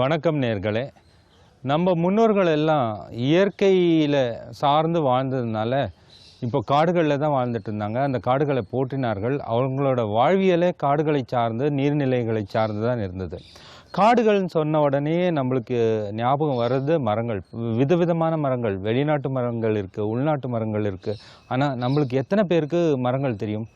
வணக்கம் நேர்களே. நம்ம முன்னோர்கள் எல்லாம் இயற்கையில் சார்ந்து வாழ்ந்ததுனால இப்போ காடுகளில் தான் வாழ்ந்துட்டு இருந்தாங்க. அந்த காடுகளை போற்றினார்கள். அவங்களோட வாழ்வியலே காடுகளை சார்ந்து நீர்நிலைகளை சார்ந்து தான் இருந்தது. காடுகள்னு சொன்ன உடனே நம்மளுக்கு ஞாபகம் வர்றது மரங்கள். விதவிதமான மரங்கள். வெளிநாட்டு மரங்கள் இருக்குது உள்நாட்டு மரங்கள் இருக்குது ஆனால் நம்மளுக்கு எத்தனை பேருக்கு மரங்கள் தெரியும்?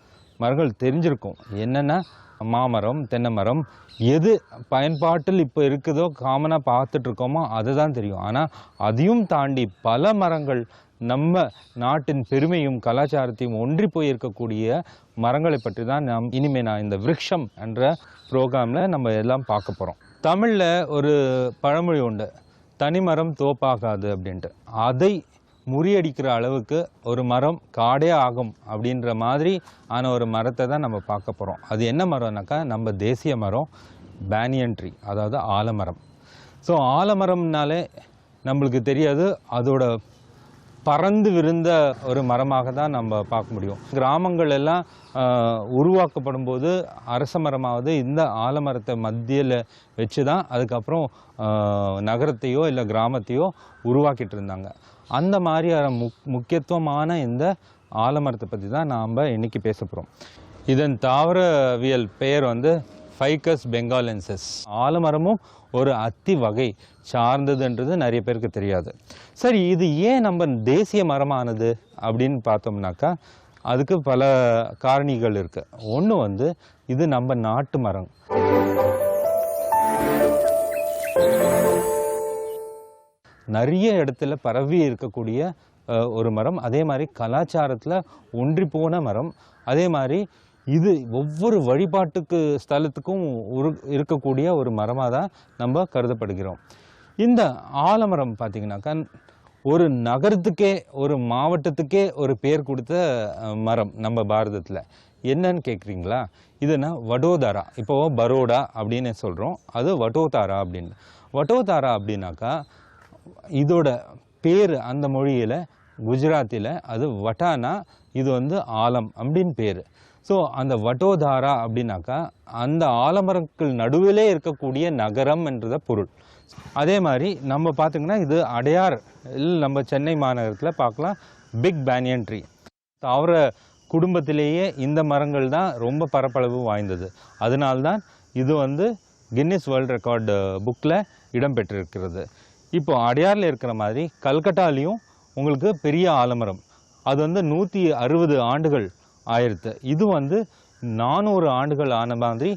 மரங்கள் தெரிஞ்சிருக்கும். என்னென்னா மாமரம் தென்னை மரம் எது பயன்பாட்டில் இப்போ இருக்குதோ காமனாக பார்த்துட்டு இருக்கோமோ அதுதான் தெரியும். ஆனால் அதையும் தாண்டி பல மரங்கள் நம்ம நாட்டின் பெருமையும் கலாச்சாரத்தையும் ஒன்றி போய் இருக்கக்கூடிய மரங்களை பற்றி தான் நாம் இனிமே நான் இந்த விருட்சம் என்ற ப்ரோக்ராமில் நம்ம எல்லாம் பார்க்க போகிறோம் தமிழில் ஒரு பழமொழி உண்டு. தனிமரம் தோப்பாகாது அப்படின்ட்டு. அதை முறியடிக்கிற அளவுக்கு ஒரு மரம் காடே ஆகும் அப்படின்ற மாதிரி ஆன ஒரு மரத்தை தான் நம்ம பார்க்க போகிறோம் அது என்ன மரம்னாக்கா நம்ம தேசிய மரம் பேனியன் ட்ரீ அதாவது ஆலமரம். ஸோ ஆலமரம்னாலே நம்மளுக்கு தெரியாது அதோட பறந்து விருந்த ஒரு மரமாக தான் நம்ம பார்க்க முடியும். கிராமங்கள் எல்லாம் உருவாக்கப்படும் போது அரச மரமாவது இந்த ஆலமரத்தை மத்தியில் வச்சு தான் அதுக்கப்புறம் நகரத்தையோ இல்லை கிராமத்தையோ உருவாக்கிட்டு இருந்தாங்க. அந்த மாதிரியான முக் முக்கியத்துவமான இந்த ஆலமரத்தை பற்றி தான் நாம் இன்றைக்கி பேச போகிறோம் இதன் தாவரவியல் பெயர் வந்து ஃபைக்கஸ் பெங்காலென்சஸ் ஆலமரமும் ஒரு அத்தி வகை சார்ந்ததுன்றது நிறைய பேருக்கு தெரியாது. சரி இது ஏன் நம்ம தேசிய மரமானது அப்படின்னு பார்த்தோம்னாக்கா அதுக்கு பல காரணிகள் இருக்குது ஒன்று வந்து இது நம்ம நாட்டு மரம். நிறைய இடத்துல பரவி இருக்கக்கூடிய ஒரு மரம். அதே மாதிரி கலாச்சாரத்தில் ஒன்றி போன மரம். அதே மாதிரி இது ஒவ்வொரு வழிபாட்டுக்கு ஸ்தலத்துக்கும் ஒரு இருக்கக்கூடிய ஒரு மரமாக தான் நம்ம கருதப்படுகிறோம். இந்த ஆலமரம் பார்த்திங்கனாக்கா ஒரு நகரத்துக்கே ஒரு மாவட்டத்துக்கே ஒரு பேர் கொடுத்த மரம் நம்ம பாரதத்தில். என்னன்னு கேட்குறீங்களா இதுனா வடோதாரா. இப்போ பரோடா அப்படின்னு சொல்கிறோம் அது வடோதாரா அப்படின்னு. வடோதாரா அப்படின்னாக்கா இதோட பேர் அந்த மொழியில் குஜராத்தில் அது வட்டானா இது வந்து ஆலம் அப்படின்னு பேர். ஸோ அந்த வட்டோதாரா அப்படின்னாக்கா அந்த ஆலமரங்கள் நடுவிலே இருக்கக்கூடிய நகரம் என்றத பொருள். அதே மாதிரி நம்ம பார்த்திங்கன்னா இது அடையார் நம்ம சென்னை மாநகரத்தில் பார்க்கலாம் பிக் பேனியன் ட்ரீ. தாவர குடும்பத்திலேயே இந்த மரங்கள் தான் ரொம்ப பரப்பளவு வாய்ந்தது. அதனால்தான் இது வந்து கின்னிஸ் வேர்ல்ட் ரெக்கார்டு புக்கில் இடம்பெற்றிருக்கிறது இப்போ அடையாரில் இருக்கிற மாதிரி கல்கட்டாலையும் உங்களுக்கு பெரிய ஆலமரம். அது வந்து நூற்றி அறுபது ஆண்டுகள் ஆயிரத்து. இது வந்து நானூறு ஆண்டுகள் ஆன மாதிரி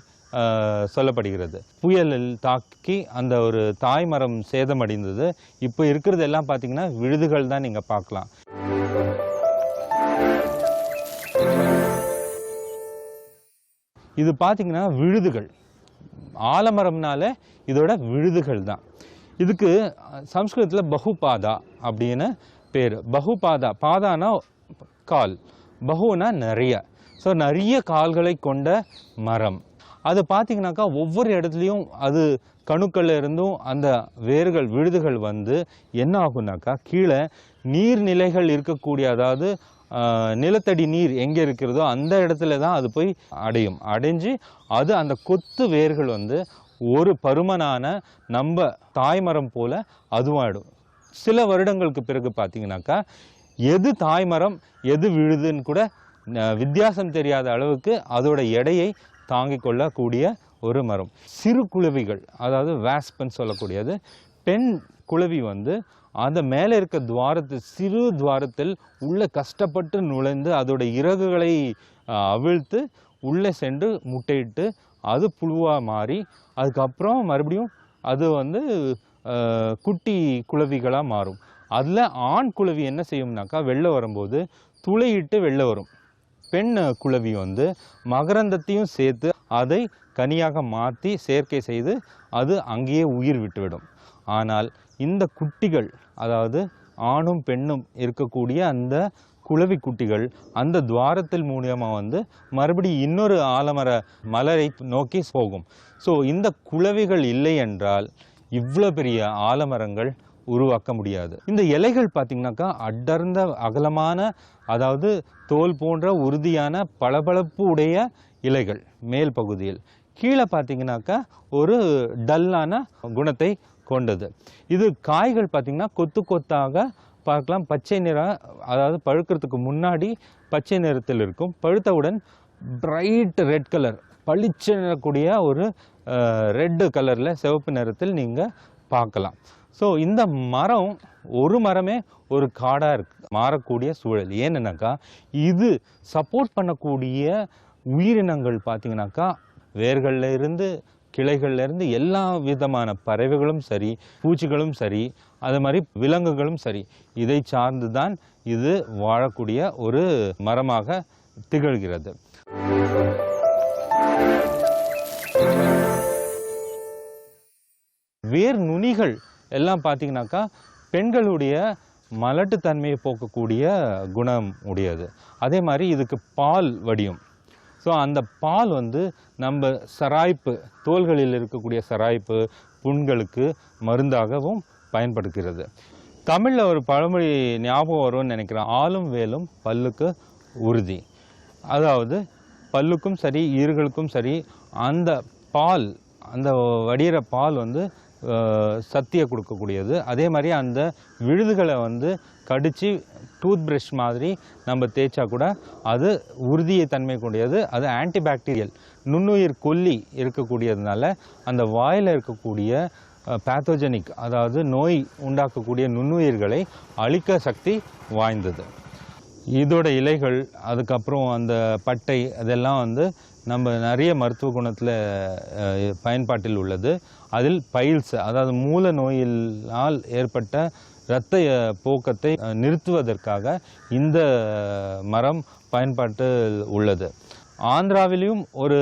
சொல்லப்படுகிறது. புயலில் தாக்கி அந்த ஒரு தாய் மரம் சேதமடைந்தது. இப்போ இருக்கிறது எல்லாம் பார்த்தீங்கன்னா விழுதுகள் தான் நீங்கள் பார்க்கலாம். இது பார்த்தீங்கன்னா விழுதுகள். ஆலமரம்னால இதோட விழுதுகள் தான். இதுக்கு சம்ஸ்கிருதத்தில் பகுபாதா அப்படின்னு பேர். பகுபாதா பாதானா கால். பகுனா நிறைய. ஸோ நிறைய கால்களை கொண்ட மரம். அது பார்த்திங்கனாக்கா ஒவ்வொரு இடத்துலையும் அது கணுக்கள்ல இருந்தும் அந்த வேர்கள் விழுதுகள் வந்து என்ன ஆகுனாக்கா கீழே நீர்நிலைகள் இருக்கக்கூடிய அதாவது நிலத்தடி நீர் எங்கே இருக்கிறதோ அந்த இடத்துல தான் அது போய் அடையும். அடைஞ்சு அது அந்த கொத்து வேர்கள் வந்து ஒரு பருமனான நம்ம தாய்மரம் போல அதுவாயிடும் சில வருடங்களுக்கு பிறகு பார்த்தீங்கன்னாக்கா எது தாய்மரம் எது விழுதுன்னு கூட வித்தியாசம் தெரியாத அளவுக்கு அதோட எடையை தாங்கிக் கொள்ளக்கூடிய ஒரு மரம். சிறு குளவிகள் அதாவது வேஸ்பன் சொல்லக்கூடியது பெண் குளவி வந்து அந்த மேலே இருக்க துவாரத்து சிறு துவாரத்தில் உள்ளே கஷ்டப்பட்டு நுழைந்து அதோட இறகுகளை அவிழ்த்து உள்ளே சென்று முட்டையிட்டு அது புழுவாக மாறி அதுக்கப்புறம் மறுபடியும் அது வந்து குட்டி குளவிகளாக மாறும். அதில் ஆண் குளவி என்ன செய்யும்னாக்கா வெளில வரும்போது துளையிட்டு வெளில வரும். பெண் குளவி வந்து மகரந்தத்தையும் சேர்த்து அதை கனியாக மாற்றி சேர்க்கை செய்து அது அங்கேயே உயிர் விட்டுவிடும். ஆனால் இந்த குட்டிகள் அதாவது ஆணும் பெண்ணும் இருக்கக்கூடிய அந்த குளவி குட்டிகள் அந்த துவாரத்தில் மூலியமாக வந்து மறுபடியும் இன்னொரு ஆலமர மலரை நோக்கி போகும். ஸோ இந்த குளவிகள் இல்லை என்றால் இவ்வளோ பெரிய ஆலமரங்கள் உருவாக்க முடியாது. இந்த இலைகள் பார்த்திங்கனாக்கா அடர்ந்த அகலமான அதாவது தோல் போன்ற உறுதியான பளபளப்பு உடைய இலைகள் மேல் பகுதியில். கீழே பார்த்தீங்கன்னாக்கா ஒரு டல்லான குணத்தை கொண்டது. இது காய்கள் பார்த்திங்கன்னா கொத்து கொத்தாக பார்க்கலாம். பச்சை நிறம் அதாவது பழுக்கிறதுக்கு முன்னாடி பச்சை நிறத்தில் இருக்கும். பழுத்தவுடன் பிரைட் ரெட் கலர் பளிச்சிடக்கூடிய ஒரு ரெட்டு கலரில் சிவப்பு நிறத்தில் நீங்கள் பார்க்கலாம். ஸோ இந்த மரம் ஒரு மரமே ஒரு காடாக இருக்கு மாறக்கூடிய சூழல். ஏன்னுனாக்கா இது சப்போர்ட் பண்ணக்கூடிய உயிரினங்கள் பார்த்தீங்கன்னாக்கா வேர்கள்ல இருந்து கிளைகள்லேருந்து எல்லா விதமான பறவைகளும் சரி பூச்சிகளும் சரி அது மாதிரி விலங்குகளும் சரி இதை சார்ந்து தான் இது வாழக்கூடிய ஒரு மரமாக திகழ்கிறது. வேர் நுனிகள் எல்லாம் பார்த்தீங்கன்னாக்கா பெண்களுடைய மலட்டுத்தன்மையை போக்கக்கூடிய குணம் உடையது. அதே மாதிரி இதுக்கு பால் வடியும் ஸோ அந்த பால் வந்து நம்ம சராய்ப்பு தோள்களில் இருக்கக்கூடிய சராய்ப்பு புண்களுக்கு மருந்தாகவும் பயன்படுகிறது. தமிழில் ஒரு பழமொழி ஞாபகம் வரும்னு நினைக்கிறேன். ஆளும் வேலும் பல்லுக்கு உறுதி. அதாவது பல்லுக்கும் சரி ஈர்களுக்கும் சரி அந்த பால் அந்த வடிகிற பால் வந்து அஹ், சக்தியை கொடுக்கக்கூடியது. அதே மாதிரி அந்த விழுதுகளை வந்து கடித்து டூத் ப்ரஷ் மாதிரி நம்ம தேய்ச்சா கூட அது உறுதியை தன்மை கூடியது அது ஆன்டிபாக்டீரியல். நுண்ணுயிர் கொல்லி இருக்கக்கூடியதுனால அந்த வாயில் இருக்கக்கூடிய பேத்தோஜெனிக் அதாவது நோய் உண்டாக்கக்கூடிய நுண்ணுயிர்களை அழிக்க சக்தி வாய்ந்தது. இதோட இலைகள் அதுக்கப்புறம் அந்த பட்டை அதெல்லாம் வந்து நம்ம நிறைய மருத்துவ குணத்தில் பயன்பாட்டில் உள்ளது. அதில் பைல்ஸ் அதாவது மூல நோயினால் ஏற்பட்ட இரத்த போக்கத்தை நிறுத்துவதற்காக இந்த மரம் பயன்பாட்டில் உள்ளது. ஆந்திராவிலையும் ஒரு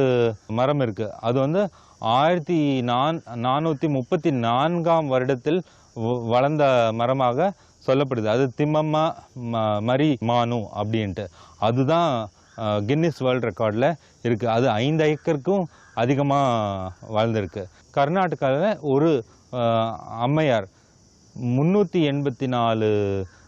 மரம் இருக்குது அது வந்து ஆயிரத்தி நான் நானூற்றி முப்பத்தி நான்காம் வருடத்தில் வ- வளர்ந்த மரமாக சொல்லப்படுது. அது திம்மம்மா ம மரி மானு அப்படின்ட்டு. அதுதான் கின்னிஸ் வேர்ல்ட் ரெக்கார்டில் இருக்குது அது ஐந்து ஏக்கருக்கும் அதிகமாக வாழ்ந்திருக்கு. கர்நாடகாவில் ஒரு அம்மையார் முந்நூற்றி எண்பத்தி நாலு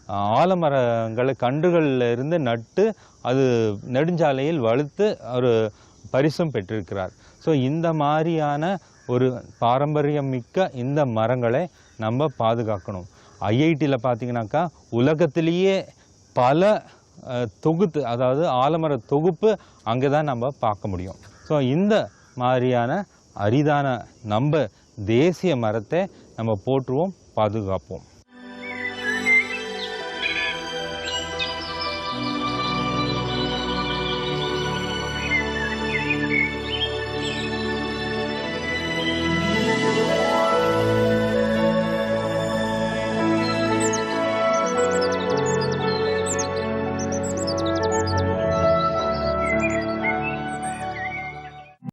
ஆலமரங்களை கன்றுகளில் இருந்து நட்டு அது நெடுஞ்சாலையில் வளர்த்து ஒரு பரிசும் பெற்றிருக்கிறார். ஸோ இந்த மாதிரியான ஒரு பாரம்பரியம் மிக்க இந்த மரங்களை நம்ம பாதுகாக்கணும். ஐஐடியில் பார்த்தீங்கன்னாக்கா உலகத்திலேயே பல தொகுத்து அதாவது ஆலமர தொகுப்பு அங்கே தான் நம்ம பார்க்க முடியும். ஸோ இந்த மாதிரியான அரிதான நம்ம தேசிய மரத்தை நம்ம போற்றுவோம் பாதுகாப்போம்.